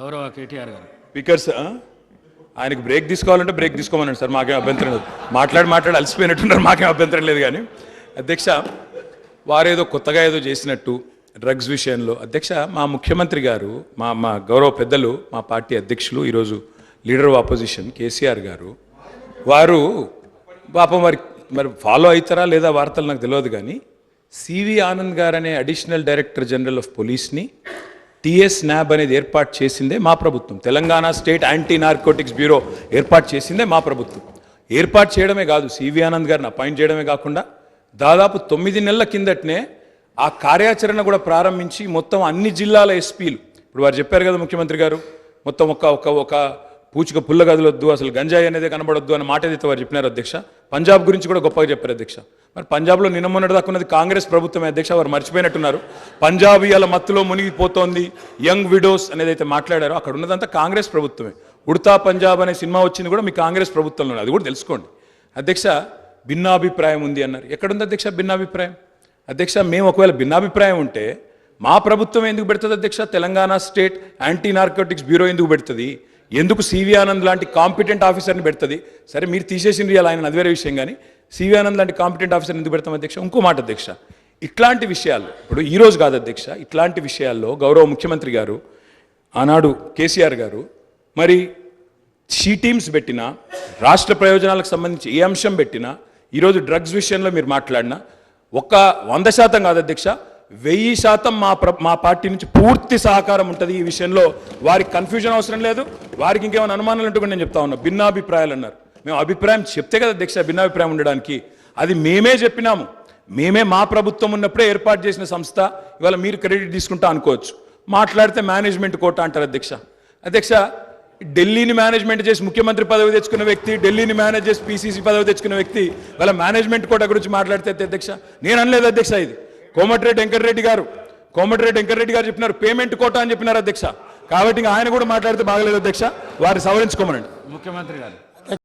గౌరవ కేటీఆర్ గారు. స్పీకర్స్ ఆ? ఆయనకు బ్రేక్ తీసుకోవాలంటే బ్రేక్ తీసుకోమన్నాడు సార్ మాకేం అభ్యంతరం లేదు. మాట్లాడి మాట్లాడి అలసిపోయినట్టున్నారు మాకేం అభ్యంతరం లేదు కానీ. అధ్యక్ష వారేదో కొత్తగా ఏదో చేసినట్టు డ్రగ్స్ విషయంలో. అధ్యక్ష మా ముఖ్యమంత్రి గారు మా మా గౌరవ పెద్దలు మా పార్టీ అధ్యక్షులు ఈరోజు లీడర్ ఆఫ్ ఆపోజిషన్ కేసీఆర్ గారు. వారు పాపం వారి మరి ఫాలో అవుతారా లేదా వార్తలు నాకు తెలియదు కానీ సివి ఆనంద్ గారు అనే అడిషనల్ డైరెక్టర్ జనరల్ ఆఫ్ పోలీస్ని టిఎస్ న్యాబ్ అనేది ఏర్పాటు చేసిందే మా ప్రభుత్వం. Telangana state anti narcotics bureau ఏర్పాటు చేసిందే మా ప్రభుత్వం. ఏర్పాటు చేయడమే కాదు సివి ఆనంద్ గారిని అపాయింట్ చేయడమే కాకుండా దాదాపు తొమ్మిది నెలల కిందటనే ఆ కార్యాచరణ కూడా ప్రారంభించి మొత్తం అన్ని జిల్లాల ఎస్పీలు ఇప్పుడు వారు చెప్పారు కదా ముఖ్యమంత్రి గారు మొత్తం ఒక ఒక ఒక పూచిక పుల్ల గదులొద్దు అసలు గంజాయి అనేది కనబడొద్దు అని మాట ఏదైతే వారు చెప్పినారు అధ్యక్ష. పంజాబ్ గురించి కూడా గొప్పగా చెప్పారు అధ్యక్ష. మరి పంజాబ్లో నిన్న మొన్నటి దాకా ఉన్నది కాంగ్రెస్ ప్రభుత్వమే అధ్యక్ష వారు మర్చిపోయినట్టున్నారు. పంజాబ్ ఇవాళ మత్తులో మునిగిపోతోంది యంగ్ విడోస్ అనేది అయితే మాట్లాడారో. అక్కడ ఉన్నదంతా కాంగ్రెస్ ప్రభుత్వమే. ఉడతా పంజాబ్ అనే సినిమా వచ్చింది కూడా మీ కాంగ్రెస్ ప్రభుత్వంలో అది కూడా తెలుసుకోండి. అధ్యక్ష భిన్నాభిప్రాయం ఉంది అన్నారు. ఎక్కడుంది అధ్యక్ష భిన్నాభిప్రాయం? అధ్యక్ష మేము ఒకవేళ భిన్నాభిప్రాయం ఉంటే మా ప్రభుత్వం ఎందుకు పెడుతుంది అధ్యక్ష? Telangana state anti narcotics bureau ఎందుకు పెడుతుంది? ఎందుకు సివి ఆనంద్ లాంటి కాంపిటెంట్ ఆఫీసర్ని పెడుతుంది? సరే మీరు తీసేసింది ఇలా ఆయన అది వేరే విషయం కానీ సివి ఆనంద్ లాంటి కాంపిటెంట్ ఆఫీసర్ ఎందుకు పెడతాం అధ్యక్ష? ఇంకో మాట అధ్యక్ష. ఇట్లాంటి విషయాలు ఇప్పుడు ఈరోజు కాదు అధ్యక్ష ఇట్లాంటి విషయాల్లో గౌరవ ముఖ్యమంత్రి గారు ఆనాడు కేసీఆర్ గారు మరి షీ టీమ్స్ పెట్టినా రాష్ట్ర ప్రయోజనాలకు సంబంధించి ఏ అంశం పెట్టినా ఈరోజు డ్రగ్స్ విషయంలో మీరు మాట్లాడినా ఒక్క వంద శాతం కాదు అధ్యక్ష వెయ్యి శాతం మా ప్ర మా పార్టీ నుంచి పూర్తి సహకారం ఉంటుంది ఈ విషయంలో. వారికి కన్ఫ్యూజన్ అవసరం లేదు. వారికి ఇంకేమైనా అనుమానాలు ఉంటే కూడా నేను చెప్తా ఉన్నా. భిన్నాభిప్రాయాలు అన్నారు. మేము అభిప్రాయం చెప్తే కదా అధ్యక్ష భిన్నాభిప్రాయం ఉండడానికి. అది మేమే చెప్పినాము. మేమే మా ప్రభుత్వం ఉన్నప్పుడే ఏర్పాటు చేసిన సంస్థ. ఇవాళ మీరు క్రెడిట్ తీసుకుంటా అనుకోవచ్చు. మాట్లాడితే మేనేజ్మెంట్ కోట అంటారు అధ్యక్ష. అధ్యక్ష ఢిల్లీని మేనేజ్మెంట్ చేసి ముఖ్యమంత్రి పదవి తెచ్చుకున్న వ్యక్తి ఢిల్లీని మేనేజ్ చేసి పీసీసీ పదవి తెచ్చుకున్న వ్యక్తి వాళ్ళ మేనేజ్మెంట్ కోట గురించి మాట్లాడితే అధ్యక్ష నేను అనలేదు అధ్యక్ష ఇది. కోమటిరెడ్డి వెంకటరెడ్డి గారు. కోమటిరెడ్డి వెంకటరెడ్డి గారు చెప్పినారు పేమెంట్ కోట అని చెప్పినారు అధ్యక్ష. కాబట్టి ఆయన కూడా మాట్లాడితే బాగలేదు అధ్యక్ష. వారిని సవరించుకోమనండి. ముఖ్యమంత్రి గారు.